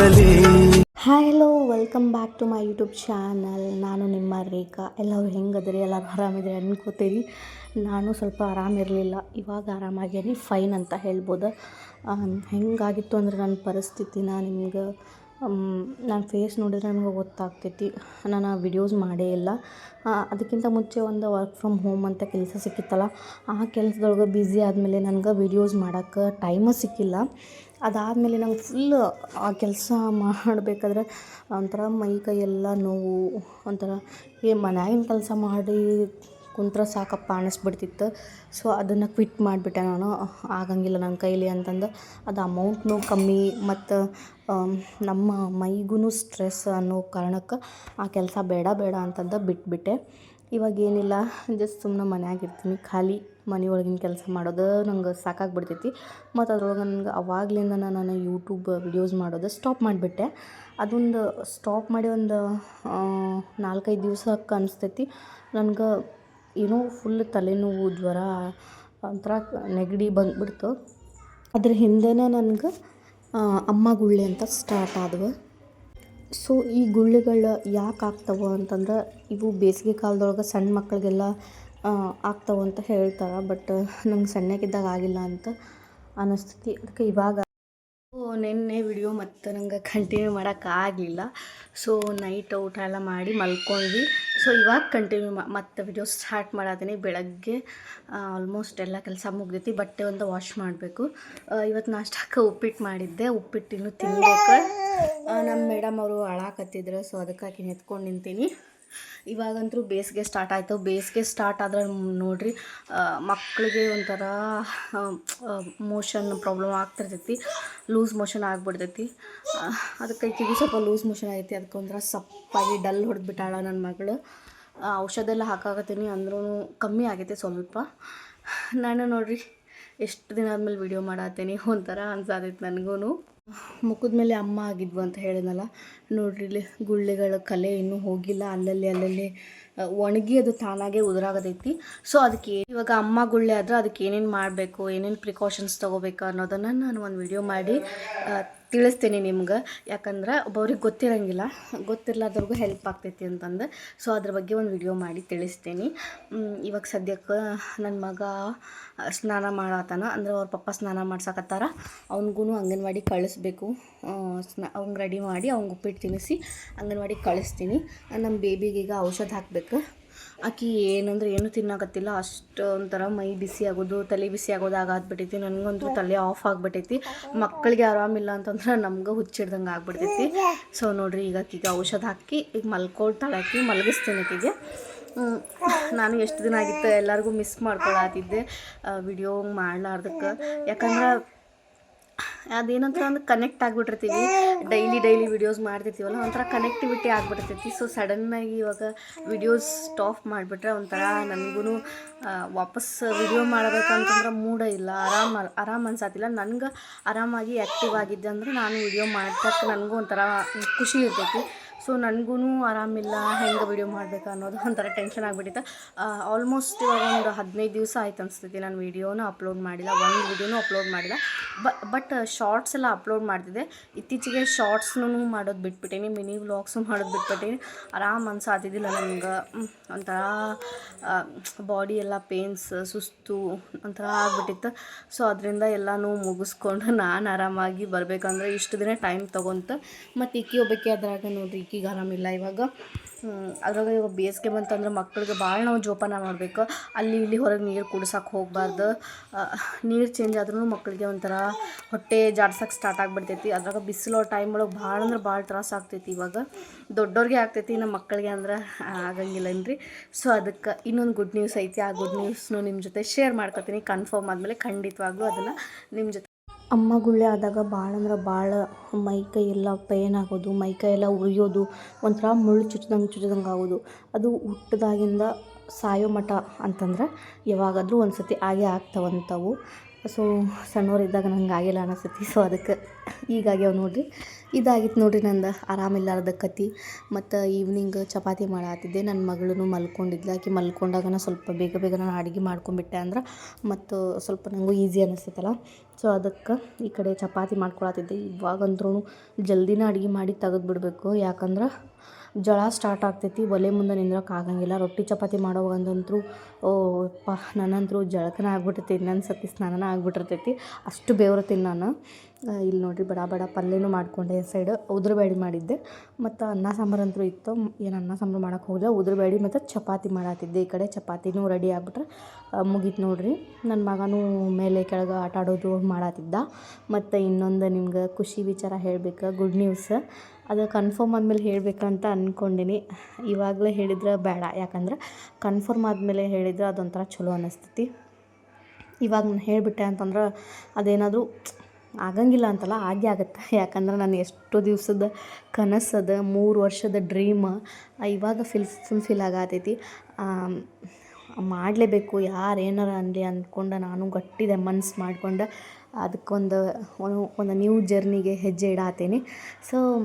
Hi hello welcome back to my YouTube channel ನಾನು ನಿಮ್ಮ ರೇಖಾ. ಎಲ್ಲರೂ ಹೆಂಗದ್ರಿ ಎಲ್ಲರೂ ಆರಾಮಿದ್ರಿ ಅನ್ಕೋತೀರಿ. ನಾನು ಸ್ವಲ್ಪ ಆರಾಮಿರಲಿಲ್ಲ ಇವಾಗ ಆರಾಮಾಗೇನಿ. ಫೈನ್ ಅಂತ ಹೇಳ್ಬೋದು. ಹೆಂಗಾಗಿತ್ತು ಅಂದ್ರೆ ನನ್ನ ಪರಿಸ್ಥಿತಿನ ನಿಮ್ಗೆ ನನ್ನ ಫೇಸ್ ನೋಡಿದ್ರೆ ನನಗೆ ಗೊತ್ತಾಗ್ತೈತಿ. ನಾನು ಆ ವಿಡಿಯೋಸ್ ಮಾಡೇ ಇಲ್ಲ. ಅದಕ್ಕಿಂತ ಮುಂಚೆ ಒಂದು ವರ್ಕ್ ಫ್ರಮ್ ಹೋಮ್ ಅಂತ ಕೆಲಸ ಸಿಕ್ಕಿತ್ತಲ್ಲ, ಆ ಕೆಲಸದೊಳಗೆ ಬ್ಯುಸಿ ಆದಮೇಲೆ ನನಗೆ ವಿಡಿಯೋಸ್ ಮಾಡೋಕ್ಕೆ ಟೈಮು ಸಿಕ್ಕಿಲ್ಲ. ಅದಾದಮೇಲೆ ನಂಗೆ ಫುಲ್ ಆ ಕೆಲಸ ಮಾಡಬೇಕಾದ್ರೆ ಒಂಥರ ಮೈ ಕೈ ಎಲ್ಲ ನೋವು, ಒಂಥರ ಏ ಮನ್ಯಾಗಿನ ಕೆಲಸ ಮಾಡಿ ಕುಂತ್ರೆ ಸಾಕಪ್ಪ ಅನ್ನಿಸ್ಬಿಡ್ತಿತ್ತು. ಸೊ ಅದನ್ನು ಕ್ವಿಟ್ ಮಾಡಿಬಿಟ್ಟೆ ನಾನು. ಆಗಂಗಿಲ್ಲ ನನ್ನ ಕೈಲಿ ಅಂತಂದು. ಅದು ಅಮೌಂಟ್ನೂ ಕಮ್ಮಿ ಮತ್ತು ನಮ್ಮ ಮೈಗೂ ಸ್ಟ್ರೆಸ್ ಅನ್ನೋ ಕಾರಣಕ್ಕೆ ಆ ಕೆಲಸ ಬೇಡ ಬೇಡ ಅಂತಂದು ಬಿಟ್ಬಿಟ್ಟೆ. ಇವಾಗ ಏನಿಲ್ಲ ಜಸ್ಟ್ ಸುಮ್ಮನೆ ಮನ್ಯಾಗ ಇರ್ತೀನಿ ಖಾಲಿ ಮನೆಯೊಳಗಿನ ಕೆಲಸ ಮಾಡೋದು ನಂಗೆ ಸಾಕಾಗ್ಬಿಡ್ತೈತಿ. ಮತ್ತು ಅದ್ರೊಳಗೆ ನನಗೆ ಅವಾಗಲಿಂದ ನಾನು ಯೂಟ್ಯೂಬ್ ವಿಡಿಯೋಸ್ ಮಾಡೋದು ಸ್ಟಾಪ್ ಮಾಡಿಬಿಟ್ಟೆ. ಅದೊಂದು ಸ್ಟಾಪ್ ಮಾಡಿ ಒಂದು ನಾಲ್ಕೈದು ದಿವಸಕ್ಕೆ ಅನಿಸ್ತೈತಿ. ನನಗೆ ಏನೋ ಫುಲ್ ತಲೆನೋವು, ಜ್ವರ, ಒಂಥರ ನೆಗಡಿ ಬಂದ್ಬಿಡ್ತು. ಅದ್ರ ಹಿಂದೆನೇ ನನಗೆ ಅಮ್ಮ ಗುಳ್ಳೆ ಅಂತ ಸ್ಟಾರ್ಟ್ ಆದವು. ಸೊ ಈ ಗುಳ್ಳೆಗಳು ಯಾಕೆ ಆಗ್ತವೆ ಅಂತಂದ್ರೆ, ಇವು ಬೇಸಿಗೆ ಕಾಲದೊಳಗೆ ಸಣ್ಣ ಮಕ್ಕಳಿಗೆಲ್ಲ ಆಗ್ತವೆ ಅಂತ ಹೇಳ್ತಾರೆ ಬಟ್ ನಂಗೆ ಸಣ್ಣಕ್ಕಿದ್ದಾಗ ಆಗಿಲ್ಲ ಅಂತ ಅನ್ನಿಸ್ತೈತಿ ಅದಕ್ಕೆ ಇವಾಗ ನಿನ್ನೆ ವಿಡಿಯೋ ಮತ್ತು ನಂಗೆ ಕಂಟಿನ್ಯೂ ಮಾಡೋಕ್ಕಾಗಲಿಲ್ಲ ಸೊ ನೈಟ್ ಊಟ ಎಲ್ಲ ಮಾಡಿ ಮಲ್ಕೊಂಡ್ವಿ. ಸೊ ಇವಾಗ ಕಂಟಿನ್ಯೂ ಮತ್ತೆ ವಿಡಿಯೋ ಸ್ಟಾರ್ಟ್ ಮಾಡತ್ತೀನಿ ಬೆಳಗ್ಗೆ ಆಲ್ಮೋಸ್ಟ್ ಎಲ್ಲ ಕೆಲಸ ಮುಗ್ದೈತಿ. ಬಟ್ಟೆ ಒಂದು ವಾಶ್ ಮಾಡಬೇಕು. ಇವತ್ತು ನಾಷ್ಟಕ್ಕೆ ಉಪ್ಪಿಟ್ಟು ಮಾಡಿದ್ದೆ. ಉಪ್ಪಿಟ್ಟು ಇನ್ನೂ ತಿನ್ನಬೇಕು ನಮ್ಮ ಮೇಡಮ್ ಅವರು ಅಳಾಕತ್ತಿದ್ರು. ಸೊ ಅದಕ್ಕಾಗಿ ನೆತ್ಕೊಂಡು ನಿಂತೀನಿ. ಇವಾಗಂತೂ ಬೇಸಿಗೆ ಸ್ಟಾರ್ಟ್ ಆಯಿತು. ಬೇಸಿಗೆ ಸ್ಟಾರ್ಟ್ ಆದ್ರೆ ನೋಡ್ರಿ ಮಕ್ಕಳಿಗೆ ಒಂಥರ ಮೋಷನ್ ಪ್ರಾಬ್ಲಮ್ ಆಗ್ತಿರ್ತೈತಿ. ಲೂಸ್ ಮೋಷನ್ ಆಗಿಬಿಡ್ತೈತಿ. ಅದಕ್ಕೆ ಕಿವಿ ಸ್ವಲ್ಪ ಲೂಸ್ ಮೋಷನ್ ಆಗೈತಿ ಅದಕ್ಕೆ ಒಂಥರ ಸಪ್ಪಾಗಿ ಡಲ್ ಹೊಡೆದ್ಬಿಟ್ಟಾಳ ನನ್ನ ಮಗಳು. ಔಷಧ ಎಲ್ಲ ಹಾಕಾಕತ್ತೀನಿ ಅಂದ್ರೂ ಕಮ್ಮಿ ಆಗೈತೆ ಸ್ವಲ್ಪ. ನಾನು ನೋಡ್ರಿ, ಎಷ್ಟು ದಿನ ಆದಮೇಲೆ ವಿಡಿಯೋ ಮಾಡತ್ತೀನಿ. ಒಂಥರ ಅನ್ಸಾದೈತೆ ನನಗೂ ಮುಖದ ಮೇಲೆ ಅಮ್ಮ ಆಗಿದ್ವು ಅಂತ ಹೇಳಿದ್ನಲ್ಲ. ನೋಡ್ರಿ ಇಲ್ಲಿ ಗುಳ್ಳೆಗಳ ಕಲೆ ಇನ್ನೂ ಹೋಗಿಲ್ಲ. ಅಲ್ಲಲ್ಲಿ ಅಲ್ಲಲ್ಲಿ ಒಣಗಿ ಅದು ತಾನಾಗೆ ಉದುರಾಗತೈತಿ. ಸೊ ಅದಕ್ಕೆ ಇವಾಗ ಅಮ್ಮ ಗುಳ್ಳೆ ಆದ್ರೆ ಅದಕ್ಕೆ ಏನೇನು ಮಾಡಬೇಕು, ಏನೇನು ಪ್ರಿಕಾಷನ್ಸ್ ತೊಗೋಬೇಕು ಅನ್ನೋದನ್ನು ನಾನು ಒಂದು ವಿಡಿಯೋ ಮಾಡಿ ತಿಳಿಸ್ತೀನಿ ನಿಮ್ಗೆ. ಯಾಕಂದ್ರೆ ಒಬ್ಬೊಬ್ರಿಗೆ ಗೊತ್ತಿರಂಗಿಲ್ಲ. ಗೊತ್ತಿರ್ಲಾರ್ದವ್ರಿಗೂ ಹೆಲ್ಪ್ ಆಗ್ತೈತಿ ಅಂತಂದು. ಸೊ ಅದ್ರ ಬಗ್ಗೆ ಒಂದು ವಿಡಿಯೋ ಮಾಡಿ ತಿಳಿಸ್ತೀನಿ. ಇವಾಗ ಸದ್ಯಕ್ಕೆ ನನ್ನ ಮಗ ಸ್ನಾನ ಮಾಡತ್ತಾನ ಅಂದ್ರೆ ಅವ್ರ ಪಪ್ಪ ಸ್ನಾನ ಮಾಡ್ಸಕತ್ತಾರ. ಅವ್ನಿಗೂ ಅಂಗನವಾಡಿ ಕಳಿಸ್ಬೇಕು. ಸ್ನಾ ಅವ್ನಿಗೆ ರೆಡಿ ಮಾಡಿ ಅವ್ನಿಗೆ ಉಪ್ಪಿಟ್ಟು ತಿನ್ನಿಸಿ ಅಂಗನವಾಡಿ ಕಳಿಸ್ತೀನಿ. ನಮ್ಮ ಬೇಬಿಗೆ ಈಗ ಔಷಧ ಹಾಕ್ಬೇಕು. ಆಕಿ ಏನಂದ್ರೆ ಏನು ತಿನ್ನಕತ್ತಿಲ್ಲ ಅಷ್ಟು ಒಂಥರ ಮೈ ಬಿಸಿ ಆಗೋದು ತಲೆ ಬಿಸಿ ಆಗೋದು ಆಗಾದ್ಬಿಟ್ಟೈತಿ ನನಗಂತೂ ತಲೆ ಆಫ್ ಆಗಿಬಿಟ್ಟೈತಿ ಮಕ್ಕಳಿಗೆ ಆರಾಮಿಲ್ಲ ಅಂತಂದ್ರೆ ನಮ್ಗೆ ಹುಚ್ಚಿಡ್ದಂಗೆ ಆಗ್ಬಿಡ್ತೈತಿ ಸೊ ನೋಡ್ರಿ ಈಗ ಆಕಿಗೆ ಔಷಧ ಹಾಕಿ ಈಗ ಮಲ್ಕೊಳ್ತಾಳೆ ಆಕಿ ಮಲಗಿಸ್ತೀನಿ ಆಕಿಗೆ ನಾನು ಎಷ್ಟು ದಿನ ಆಗಿತ್ತು ಎಲ್ಲರಿಗೂ ಮಿಸ್ ಮಾಡ್ಕೊಳತ್ತಿದ್ದೆ ವಿಡಿಯೋ ಮಾಡ್ಲಾರ್ದಕ್ಕೆ. ಯಾಕಂದ್ರೆ ಅದೇನಂತ ಅಂದ್ರೆ ಕನೆಕ್ಟ್ ಆಗಿಬಿಟ್ಟಿರ್ತೀವಿ. ಡೈಲಿ ಡೈಲಿ ವಿಡಿಯೋಸ್ ಮಾಡ್ತಿರ್ತೀವಲ್ಲ, ಒಂಥರ ಕನೆಕ್ಟಿವಿಟಿ ಆಗಿಬಿಡ್ತೈತಿ. ಸೊ ಸಡನ್ನಾಗಿ ಇವಾಗ ವಿಡಿಯೋಸ್ ಸ್ಟಾಪ್ ಮಾಡಿಬಿಟ್ರೆ ಒಂಥರ ನನಗೂ ವಾಪಸ್ ವಿಡಿಯೋ ಮಾಡಬೇಕಂತಂದ್ರೆ ಮೂಡ ಇಲ್ಲ. ಆರಾಮ, ಆರಾಮ್ ಅನ್ಸತ್ತಿಲ್ಲ ನನಗೆ ಆರಾಮಾಗಿ ಆ್ಯಕ್ಟಿವ್ ಆಗಿದ್ದೆ ಅಂದ್ರೆ ನಾನು ವಿಡಿಯೋ ಮಾಡ್ತಕ್ಕೆ ನನಗೂ ಒಂಥರ ಖುಷಿ ಇರ್ತೈತಿ. ಸೊ ನನಗೂ ಆರಾಮಿಲ್ಲ, ಹೆಂಗೆ ವಿಡಿಯೋ ಮಾಡಬೇಕು ಅನ್ನೋದು ಒಂಥರ ಟೆನ್ಷನ್ ಆಗಿಬಿಟ್ಟಿತ್ತು. ಆಲ್ಮೋಸ್ಟ್ ಇವಾಗ ಒಂದು ಹದಿನೈದು ದಿವಸ ಆಯ್ತು ಅನಿಸ್ತೈತಿ ನಾನು ವೀಡಿಯೋನ ಅಪ್ಲೋಡ್ ಮಾಡಿಲ್ಲ, ಒಂದು ವೀಡಿಯೋನೂ ಅಪ್ಲೋಡ್ ಮಾಡಿಲ್ಲ. ಬಟ್ ಶಾರ್ಟ್ಸ್ ಎಲ್ಲ ಅಪ್ಲೋಡ್ ಮಾಡ್ತಿದ್ದೆ. ಇತ್ತೀಚೆಗೆ ಶಾರ್ಟ್ಸ್ನೂ ಮಾಡೋದು ಬಿಟ್ಬಿಟ್ಟೀನಿ ಮಿನಿ ವ್ಲಾಗ್ಸು ಮಾಡೋದು ಬಿಟ್ಬಿಟ್ಟೀನಿ. ಆರಾಮ್ ಅನ್ಸಾತಿದ್ದಿಲ್ಲ ನನಗೆ ಒಂಥರ ಬಾಡಿ ಎಲ್ಲ ಪೇನ್ಸ್ ಸುಸ್ತು ಒಂಥರ ಆಗ್ಬಿಟ್ಟಿತ್ತು. ಸೊ ಅದರಿಂದ ಎಲ್ಲನೂ ಮುಗಿಸ್ಕೊಂಡು ನಾನು ಆರಾಮಾಗಿ ಬರಬೇಕಂದ್ರೆ ಇಷ್ಟು ದಿನ ಟೈಮ್ ತೊಗೊಂತ. ಮತ್ತು ಇಕ್ಕಿ ಒಬ್ಬಕ್ಕೆ ಅದ್ರಾಗ ನೋಡ್ರಿ ಈಕಿಗೆ ಆರಾಮಿಲ್ಲ ಇವಾಗ. ಅದ್ರಾಗ ಇವಾಗ ಬೇಸಿಗೆ ಬಂತಂದ್ರೆ ಮಕ್ಕಳಿಗೆ ಭಾಳ ನಾವು ಜೋಪಾನ ಮಾಡಬೇಕು. ಅಲ್ಲಿ ಇಲ್ಲಿ ಹೊರಗೆ ನೀರು ಕುಡ್ಸಕ್ಕೆ ಹೋಗಬಾರ್ದು. ನೀರು ಚೇಂಜ್ ಆದ್ರೂ ಮಕ್ಕಳಿಗೆ ಒಂಥರ ಹೊಟ್ಟೆ ಜಾಡ್ಸಕ್ಕೆ ಸ್ಟಾರ್ಟ್ ಆಗಿಬಿಡ್ತೈತಿ. ಅದ್ರಾಗ ಬಿಸಿಲೋ ಟೈಮ್ ಒಳಗೆ ಭಾಳ ಅಂದ್ರೆ ಭಾಳ ತ್ರಾಸ ಆಗ್ತೈತಿ ಇವಾಗ. ದೊಡ್ಡವ್ರಿಗೆ ಆಗ್ತೈತಿ, ನಮ್ಮ ಮಕ್ಕಳಿಗೆ ಅಂದ್ರೆ ಆಗಂಗಿಲ್ಲನ್ರಿ. ಸೊ ಅದಕ್ಕೆ ಇನ್ನೊಂದು ಗುಡ್ ನ್ಯೂಸ್ ಐತಿ. ಆ ಗುಡ್ ನ್ಯೂಸ್ನು ನಿಮ್ಮ ಜೊತೆ ಶೇರ್ ಮಾಡ್ಕೊತೀನಿ. ಕನ್ಫರ್ಮ್ ಆದಮೇಲೆ ಖಂಡಿತವಾಗ್ಲೂ ಅದನ್ನು ನಿಮ್ಮ ಜೊತೆ ಅಮ್ಮ ಗುಳ್ಳೆ ಆದಾಗ ಭಾಳ ಅಂದ್ರೆ ಭಾಳ ಮೈ ಕೈ ಎಲ್ಲ ಪೇನ್ ಆಗೋದು, ಮೈ ಕೈ ಎಲ್ಲ ಉರಿಯೋದು, ಒಂಥರ ಮುಳ್ಳು ಚುಚ್ಚಿದಂಗೆ ಚುಚ್ಚಿದಂಗೆ ಆಗೋದು. ಅದು ಹುಟ್ಟಿದಾಗಿಂದ ಸಾಯೋ ಮಠ ಅಂತಂದ್ರೆ ಯಾವಾಗಾದರೂ ಒಂದು ಸರ್ತಿ ಆಗೇ ಆಗ್ತಾವಂಥವು ಸೊ ಸಣ್ಣವರಿದ್ದಾಗ ನಂಗೆ ಆಗಿಲ್ಲ ಅನಿಸ್ತೈತಿ. ಸೊ ಅದಕ್ಕೆ ಈಗಾಗ್ಯಾವ ನೋಡಿರಿ. ಇದಾಗಿತ್ತು ನೋಡ್ರಿ ನಂದು ಆರಾಮಿಲ್ಲಾರ್ದ ಕತಿ. ಮತ್ತು ಈವ್ನಿಂಗ್ ಚಪಾತಿ ಮಾಡತ್ತಿದ್ದೆ ನನ್ನ ಮಗಳೂ ಮಲ್ಕೊಂಡಿದ್ಲು. ಆಕೆ ಮಲ್ಕೊಂಡಾಗ ಸ್ವಲ್ಪ ಬೇಗ ಬೇಗ ನಾನು ಅಡುಗೆ ಮಾಡ್ಕೊಂಬಿಟ್ಟೆ ಅಂದ್ರೆ ಮತ್ತು ಸ್ವಲ್ಪ ನನಗೂ ಈಸಿ ಅನ್ನಿಸ್ತೈತಲ್ಲ ಸೊ ಅದಕ್ಕೆ ಈ ಕಡೆ ಚಪಾತಿ ಮಾಡ್ಕೊಳತ್ತಿದ್ದೆ ಇವಾಗಂದ್ರೂ ಜಲ್ದಿನ ಅಡುಗೆ ಮಾಡಿ ತೆಗೆದ್ಬಿಡ್ಬೇಕು. ಯಾಕಂದ್ರೆ ಜಳ ಸ್ಟಾರ್ಟ್ ಆಗ್ತೈತಿ, ಒಲೆ ಮುಂದೆ ನಿಂದ್ರಕ್ಕೆ ಆಗಂಗಿಲ್ಲ. ರೊಟ್ಟಿ ಚಪಾತಿ ಮಾಡೋವಾಗಂದಂತೂ ಓ ಯಪ್ಪ ನನ್ನಂತರೂ ಜಳಕನ ಆಗ್ಬಿಟ್ಟೈತಿ ಇನ್ನೊಂದು ಸತಿ ಸ್ನಾನನ ಆಗ್ಬಿಟ್ಟಿರ್ತೈತಿ. ಅಷ್ಟು ಬೇವ್ರತೀನಿ ನಾನು. ಇಲ್ಲಿ ನೋಡಿರಿ, ಬಡ ಬಡ ಪಲ್ಯನೂ ಮಾಡ್ಕೊಂಡೆ ಸೈಡ್ ಉದ್ರಬೇಳೆ ಮಾಡಿದ್ದೆ. ಮತ್ತು ಅನ್ನ ಸಾಂಬಾರು ಅಂತೂ ಇತ್ತು. ಏನು ಅನ್ನ ಸಾಂಬಾರು ಮಾಡೋಕೆ ಹೋಗಿಲ್ಲ ಉದ್ರಬೇಡಿ ಮತ್ತು ಚಪಾತಿ ಮಾಡತ್ತಿದ್ದೆ ಈ ಕಡೆ ಚಪಾತಿನೂ ರೆಡಿ ಆಗ್ಬಿಟ್ರೆ ಮುಗೀತು ನೋಡ್ರಿ. ನನ್ನ ಮಗನೂ ಮೇಲೆ ಕೆಳಗೆ ಆಟ ಆಡೋದು ಮಾಡತ್ತಿದ್ದ ಮತ್ತು ಇನ್ನೊಂದು ನಿಮ್ಗೆ ಖುಷಿ ವಿಚಾರ ಹೇಳ್ಬೇಕು. ಗುಡ್ ನ್ಯೂಸ್ ಅದು ಕನ್ಫರ್ಮ್ ಆದಮೇಲೆ ಹೇಳಬೇಕಂತ ಅಂದ್ಕೊಂಡೀನಿ ಇವಾಗಲೇ ಹೇಳಿದ್ರೆ ಬೇಡ. ಯಾಕಂದ್ರೆ ಕನ್ಫರ್ಮ್ ಆದಮೇಲೆ ಹೇಳಿದ್ರೆ ಅದೊಂಥರ ಚಲೋ ಅನ್ನಿಸ್ತೈತಿ ಇವಾಗ ನಾನು ಹೇಳಿಬಿಟ್ಟೆ ಅಂತಂದ್ರೆ ಅದೇನಾದರೂ ಆಗಂಗಿಲ್ಲ ಅಂತಲ್ಲ, ಆಗೇ ಆಗುತ್ತೆ. ಯಾಕಂದ್ರೆ ನಾನು ಎಷ್ಟು ದಿವಸದ ಕನಸದ, ಮೂರು ವರ್ಷದ ಡ್ರೀಮ್ ಇವಾಗ ಫಿಲ್ ಫುಲ್ಫಿಲ್ ಆಗತೈತಿ. ಮಾಡಲೇಬೇಕು. ಯಾರು ಏನಾರ ಅನ್ನಲಿ ಅಂದ್ಕೊಂಡು ನಾನು ಗಟ್ಟಿದೆ ಮನ್ಸು ಮಾಡ್ಕೊಂಡು ಅದಕ್ಕೊಂದು ಒಂದು ನ್ಯೂ ಜರ್ನಿಗೆ ಹೆಜ್ಜೆ ಇಡಾತೇನೆ. ಸೊ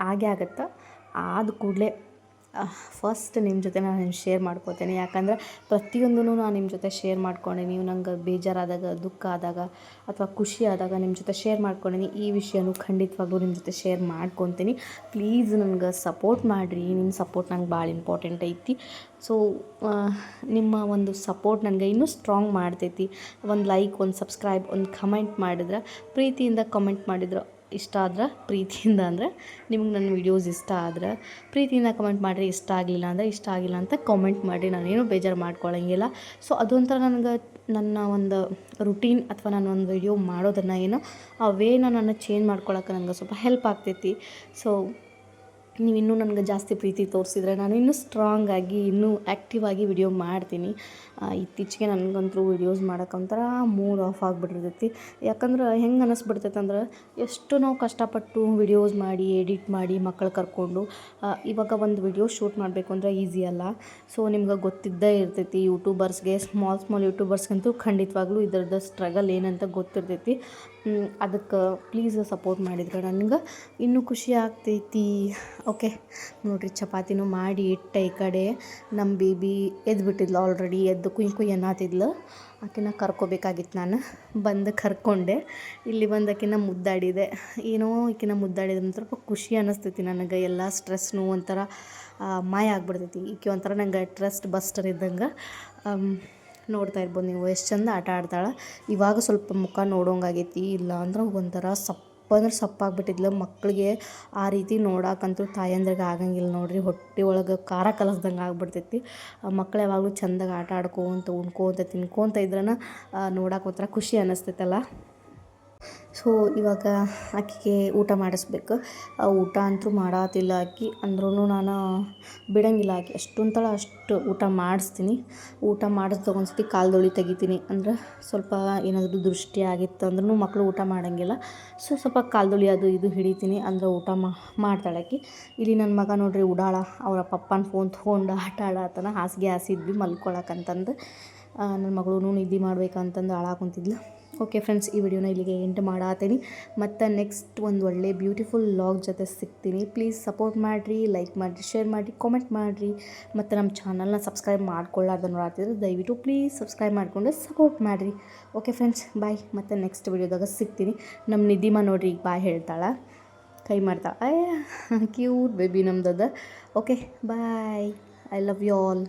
ಆಗೇ ಆಗತ್ತೆ? ಆದ ಕೂಡಲೇ ಫಸ್ಟ್ ನಿಮ್ಮ ಜೊತೆ ನಾನು ಶೇರ್ ಮಾಡ್ಕೋತೇನೆ. ಯಾಕಂದ್ರೆ ಪ್ರತಿಯೊಂದೂ ನಾನು ನಿಮ್ಮ ಜೊತೆ ಶೇರ್ ಮಾಡ್ಕೊಂಡೆ. ನೀವು ನಂಗೆ ಬೇಜಾರಾದಾಗ, ದುಃಖ ಆದಾಗ ಅಥವಾ ಖುಷಿ ಆದಾಗ ನಿಮ್ಮ ಜೊತೆ ಶೇರ್ ಮಾಡ್ಕೊಂಡೀನಿ. ಈ ವಿಷಯನೂ ಖಂಡಿತವಾಗ್ಲೂ ನಿಮ್ಮ ಜೊತೆ ಶೇರ್ ಮಾಡ್ಕೊತೀನಿ. ಪ್ಲೀಸ್ ನನಗೆ ಸಪೋರ್ಟ್ ಮಾಡಿರಿ. ನಿಮ್ಮ ಸಪೋರ್ಟ್ ನಂಗೆ ಭಾಳ ಇಂಪಾರ್ಟೆಂಟ್ ಐತಿ. ಸೊ ನಿಮ್ಮ ಒಂದು ಸಪೋರ್ಟ್ ನನಗೆ ಇನ್ನೂ ಸ್ಟ್ರಾಂಗ್ ಮಾಡ್ತೈತಿ. ಒಂದು ಲೈಕ್ ಒಂದು ಸಬ್ಸ್ಕ್ರೈಬ್ ಒಂದು ಕಮೆಂಟ್ ಮಾಡಿದ್ರೆ, ಪ್ರೀತಿಯಿಂದ ಕಮೆಂಟ್ ಮಾಡಿದ್ರೆ ಇಷ್ಟ ಆದ್ರೆ ಪ್ರೀತಿಯಿಂದ ಅಂದರೆ ನಿಮ್ಗೆ ನನ್ನ ವೀಡಿಯೋಸ್ ಇಷ್ಟ ಆದ್ರೆ ಪ್ರೀತಿಯಿಂದ ಕಮೆಂಟ್ ಮಾಡಿರಿ, ಇಷ್ಟ ಆಗಲಿಲ್ಲ ಅಂದರೆ ಇಷ್ಟ ಆಗಿಲ್ಲ ಅಂತ ಕಾಮೆಂಟ್ ಮಾಡಿ ನಾನೇನು ಬೇಜಾರು ಮಾಡ್ಕೊಳ್ಳೋಂಗಿಲ್ಲ ಸೊ ಅದೊಂಥರ ನನಗೆ ನನ್ನ ಒಂದು ರುಟೀನ್ ಅಥವಾ ನಾನು ಒಂದು ವಿಡಿಯೋ ಮಾಡೋದನ್ನು ಏನು ಆ ವೇನ ನಾನು ಚೇಂಜ್ ಮಾಡ್ಕೊಳಕ್ಕೆ ನನಗೆ ಸ್ವಲ್ಪ ಹೆಲ್ಪ್ ಆಗ್ತೈತಿ. ಸೊ ನೀವು ಇನ್ನೂ ನನಗೆ ಜಾಸ್ತಿ ಪ್ರೀತಿ ತೋರಿಸಿದ್ರೆ ನಾನು ಇನ್ನೂ ಸ್ಟ್ರಾಂಗ್ ಆಗಿ, ಇನ್ನೂ ಆ್ಯಕ್ಟಿವ್ ಆಗಿ ವಿಡಿಯೋ ಮಾಡ್ತೀನಿ. ಇತ್ತೀಚೆಗೆ ನನಗಂತೂ ವಿಡಿಯೋಸ್ ಮಾಡೋಕೆ ಮೂಡ್ ಆಫ್ ಆಗಿಬಿಟ್ಟಿರ್ತೈತಿ. ಯಾಕಂದ್ರೆ ಹೆಂಗೆ ಅನ್ನಿಸ್ಬಿಡ್ತೈತೆ ಅಂದ್ರೆ ಎಷ್ಟು ನಾವು ಕಷ್ಟಪಟ್ಟು ವಿಡಿಯೋಸ್ ಮಾಡಿ ಎಡಿಟ್ ಮಾಡಿ ಮಕ್ಕಳು ಕರ್ಕೊಂಡು ಇವಾಗ ಒಂದು ವಿಡಿಯೋ ಶೂಟ್ ಮಾಡಬೇಕು ಅಂದರೆ ಈಸಿ ಅಲ್ಲ. ಸೊ ನಿಮ್ಗೆ ಗೊತ್ತಿದ್ದೇ ಇರ್ತೈತಿ ಯೂಟ್ಯೂಬರ್ಸ್ಗೆ ಸ್ಮಾಲ್ ಸ್ಮಾಲ್ ಯೂಟ್ಯೂಬರ್ಸ್ಗಂತೂ ಖಂಡಿತವಾಗ್ಲೂ ಇದ್ರದ್ದು ಸ್ಟ್ರಗಲ್ ಏನಂತ ಗೊತ್ತಿರ್ತೈತಿ. ಅದಕ್ಕೆ ಪ್ಲೀಸ್ ಸಪೋರ್ಟ್ ಮಾಡಿದ್ರೆ ನನಗೆ ಇನ್ನೂ ಖುಷಿ ಆಗ್ತೈತಿ. ಓಕೆ. ನೋಡಿರಿ, ಚಪಾತಿನೂ ಮಾಡಿ ಇಟ್ಟೆ ಈ ಕಡೆ ನಮ್ಮ ಬೇಬಿ ಎದ್ದು ಬಿಟ್ಟಿದ್ಲು ಆಲ್ರೆಡಿ ಎದ್ದು ಕುಯ್ ಕುಯ್ ಅನ್ನತ್ತಿದ್ಲು ಆಕಿನ ಕರ್ಕೋಬೇಕಾಗಿತ್ತು ನಾನು. ಬಂದು ಕರ್ಕೊಂಡೆ. ಇಲ್ಲಿ ಬಂದು ಆಕಿನ ಮುದ್ದಾಡಿದೆ. ಏನೋ ಈಕಿನ ಮುದ್ದಾಡಿದ್ರೆ ಸ್ವಲ್ಪ ಖುಷಿ ಅನ್ನಿಸ್ತೈತಿ ನನಗೆ. ಎಲ್ಲ ಸ್ಟ್ರೆಸ್ನು ಒಂಥರ ಮಾಯ ಆಗ್ಬಿಡ್ತೈತಿ ಈಕೆ ಒಂಥರ ನಂಗೆ ಟ್ರಸ್ಟ್ ಬಸ್ಟರ್ ಇದ್ದಂಗೆ. ನೋಡ್ತಾ ಇರ್ಬೋದು ನೀವು. ಎಷ್ಟು ಚಂದ ಆಟ ಆಡ್ತಾಳೆ. ಇವಾಗ ಸ್ವಲ್ಪ ಮುಖ ನೋಡೋಂಗಾಗೈತಿ. ಇಲ್ಲ ಅಂದ್ರೆ ಒಂಥರ ಸಪ್ಪ ಅಂದ್ರೆ ಸಪ್ಪಾಗ್ಬಿಟ್ಟಿದ್ಲು. ಮಕ್ಕಳಿಗೆ ಆ ರೀತಿ ನೋಡಕ್ಕಂತೂ ತಾಯಂದ್ರಿಗೆ ಆಗಂಗಿಲ್ಲ ನೋಡ್ರಿ. ಹೊಟ್ಟೆ ಒಳಗೆ ಖಾರ ಕಲಸ್ದಂಗೆ ಆಗ್ಬಿಡ್ತೈತಿ. ಮಕ್ಳು ಯಾವಾಗಲೂ ಚಂದಾಗಿ ಆಟ ಆಡ್ಕೊತ, ಉಣ್ಕೊತ, ತಿನ್ಕೊತ ಇದ್ರನ ನೋಡಕ್ಕೆ ಒಂಥರ ಖುಷಿ ಅನ್ನಿಸ್ತೈತಲ್ಲ ಸೊ ಇವಾಗ ಆಕೆಗೆ ಊಟ ಮಾಡಿಸ್ಬೇಕು. ಊಟ ಅಂತೂ ಮಾಡತ್ತಿಲ್ಲ ಆಕೆ. ಅಂದ್ರೂ ನಾನು ಬಿಡಂಗಿಲ್ಲ ಆಕೆ. ಎಷ್ಟೊಂತಳ ಅಷ್ಟು ಊಟ ಮಾಡಿಸ್ತೀನಿ. ಊಟ ಮಾಡಿಸ್ದಾಗ ಒಂದ್ಸತಿ ಕಾಲ್ದೊಳಿ ತೆಗಿತೀನಿ. ಅಂದ್ರೆ ಸ್ವಲ್ಪ ಏನಾದರೂ ದೃಷ್ಟಿ ಆಗಿತ್ತು ಅಂದ್ರೂ ಮಕ್ಕಳು ಊಟ ಮಾಡೋಂಗಿಲ್ಲ. ಸೊ ಸ್ವಲ್ಪ ಕಾಲ್ದೊಳಿ ಅದು ಇದು ಹಿಡಿತೀನಿ. ಅಂದ್ರೆ ಊಟ ಮಾಡ್ತಾಳೆ ಆಕೆ. ಇಲ್ಲಿ ನನ್ನ ಮಗ ನೋಡ್ರಿ ಉಡಾಳ. ಅವರ ಪಪ್ಪನ ಫೋನ್ ತೊಗೊಂಡು ಆಟ ಆಡತ್ತಾನ ಹಾಸಿಗೆ ಹಾಸಿದ್ವಿ ಮಲ್ಕೊಳಕ್ಕಂತಂದು ನನ್ನ ಮಗಳು ನಿದ್ದೆ ಮಾಡ್ಬೇಕಂತಂದು ಆಳಾಕೊಂತಿದ್ಲು ಓಕೆ ಫ್ರೆಂಡ್ಸ್, ಈ ವಿಡಿಯೋನ ಇಲ್ಲಿಗೆ ಎಂಡ್ ಮಾಡಾತೀನಿ. ಮತ್ತು ನೆಕ್ಸ್ಟ್ ಒಂದು ಒಳ್ಳೆ ಬ್ಯೂಟಿಫುಲ್ ಲಾಗ್ ಜೊತೆ ಸಿಗ್ತೀನಿ. ಪ್ಲೀಸ್ ಸಪೋರ್ಟ್ ಮಾಡಿರಿ ಲೈಕ್ ಮಾಡಿರಿ ಶೇರ್ ಮಾಡಿರಿ ಕಾಮೆಂಟ್ ಮಾಡಿರಿ. ಮತ್ತು ನಮ್ಮ ಚಾನಲ್ನ ಸಬ್ಸ್ಕ್ರೈಬ್ ಮಾಡ್ಕೊಳ್ಳಾರ್ದು ನೋಡಾತಿದ್ರೆ ದಯವಿಟ್ಟು ಪ್ಲೀಸ್ ಸಬ್ಸ್ಕ್ರೈಬ್ ಮಾಡಿಕೊಂಡು ಸಪೋರ್ಟ್ ಮಾಡಿರಿ. ಓಕೆ ಫ್ರೆಂಡ್ಸ್ ಬಾಯ್ ಮತ್ತು ನೆಕ್ಸ್ಟ್ ವಿಡಿಯೋದಾಗ ಸಿಗ್ತೀನಿ. ನಮ್ಮ ನಿಧಿಮ ನೋಡ್ರಿ, ಈಗ ಬಾಯ್ ಹೇಳ್ತಾಳೆ. ಕೈ ಮಾಡ್ತಾಳೆ. Cute baby ನಮ್ದದ. Okay bye I love you all